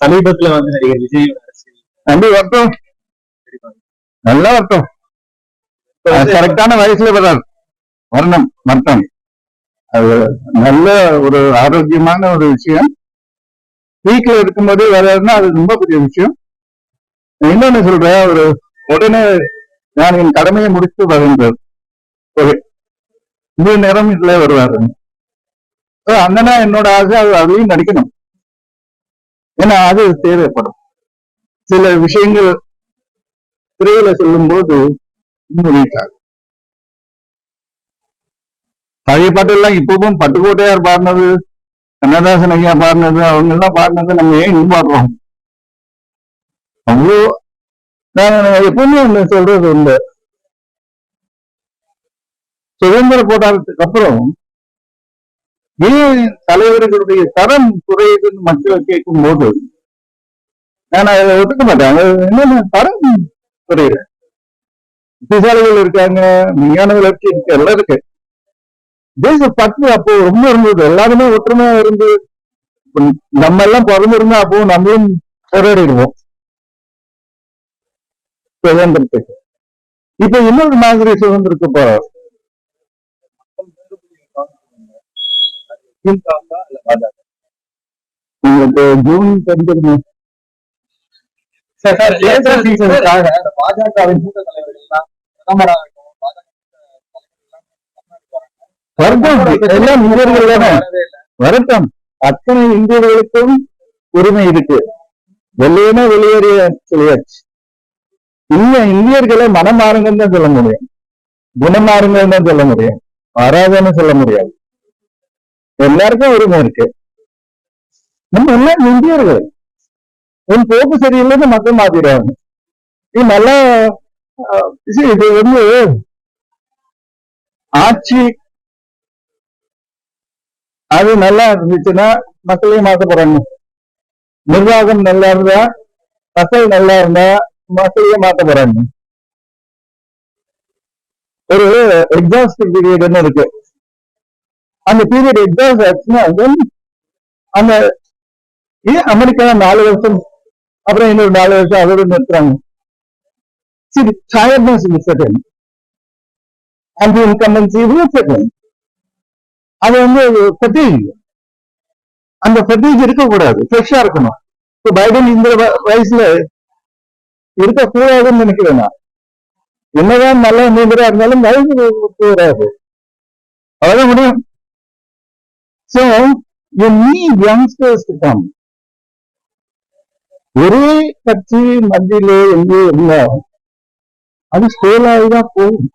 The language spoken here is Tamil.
சமீபத்துல வந்து நடிகர் விஜய் நம்பி வரட்டும். நல்லா வரட்டும். கரெக்டான வயசுல வர்றார் வரணும் வரட்டும். அது நல்ல ஒரு ஆரோக்கியமான ஒரு விஷயம். வீட்ல இருக்கும்போது வர்றாருன்னா அது ரொம்ப பெரிய விஷயம். இன்னொன்னு சொல்றேன் ஒரு உடனே நான் என் கடமையை முடித்து வருகின்றார் ஒரு இந்த நேரம் இதுல வருவாரு. அண்ணனா என்னோட ஆசை அது அதையும் நடிக்கணும். ஏன்னா அது தேவைப்படும். சில விஷயங்கள் திரையில சொல்லும் போது இன்னும் வீட்டார் பழைய பாட்டெல்லாம் இப்பவும் பட்டுக்கோட்டையார் பாடினது கண்ணதாசன் ஐயா பாடினது அவங்க எல்லாம் பாடினது நம்ம ஏன் இன்னும் பாடுறோம்? அவ்வளோ நான் எப்பவுமே ஒண்ணு சொல்றது உண்டு. சுதந்திர போராட்டத்துக்கு அப்புறம் ஏன் தலைவர்களுடைய தரம் குறையுதுன்னு மக்கள் கேட்கும் போது நான் அதை ஒத்துக்க மாட்டேன். என்னென்ன தரம் குறையுது புத்திசாலிகள் இருக்காங்க விஞ்ஞான வளர்ச்சி இருக்கு எல்லாம் இருக்கு. தேச பற்று அப்போ ரொம்ப இருந்தது. எல்லாருமே ஒற்றுமையா இருந்து நம்ம எல்லாம் பிறந்திருந்தா அப்போ நம்மளும் போராடிடுவோம். சுதந்திரத்துக்கு. இப்ப இன்னொரு மாதிரி சுதந்திரத்துக்கு போறோம். திமுக இல்ல பாஜக? உங்களுக்கு ஜூன் தெரிஞ்சிருந்தோம் சார் சார் தேர்தல் சீசனுக்காக இந்த பாஜகவின் மூத்த தலைவர்கள் எல்லாம் பிரதமராகட்டும் வரட்டும் எல்லாம் இந்தியர்கள் அத்தனை இந்தியர்களுக்கும் உரிமை இருக்கு. வெளியேனா வெளியேறிய சொல்லியாச்சு. இல்ல இந்தியர்களை மனம் மாறுங்கன்னு தான் சொல்ல முடியும். குணம் மாறுங்கன்னு தான் சொல்ல முடியும். வராதுன்னு சொல்ல முடியாது. எல்லாருக்கும் உரிமை இருக்கு. நம்ம எல்லாம் இந்தியர்கள். உன் போக்கு சரியில்லைன்னு மக்கள் மாத்திடுவாங்க. இது நல்லா இது வந்து ஆட்சி அது நல்லா இருந்துச்சுன்னா மக்களையும் மாத்த போறாங்க. நிர்வாகம் நல்லா இருந்தா மக்கள் நல்லா இருந்தா மக்களையும் மாத்த போறாங்க. ஒரு எக்ஸாஸ்ட் பீரியட்னு இருக்கு. அந்த பீரியட் எக்ஸாம்ஸ் ஆச்சுன்னா அந்த ஏன் அமெரிக்கா நாலு வருஷம் அப்புறம் இன்னொரு நாலு வருஷம் அதோட நிறுத்துறாங்க. சரி tiredness is second and incumbency second அது வந்து ஃபெட்டீஜ் அந்த ஃபெட்டீஜ் இருக்கக்கூடாது. ஃப்ரெஷ்ஷா இருக்கணும். இப்போ பைடன் இந்த வயசுல இருக்கக்கூடாதுன்னு நினைக்கிறேன் நான். என்னதான் நல்ல நீந்தரா இருந்தாலும் வயசு போயிடாது அவ்வளவு முடியும். So you need youngsters to come. ஒரே கட்சி மத்தியிலே எங்கே இருந்தால் அது ஸ்டேல் ஆகிதான் போகும்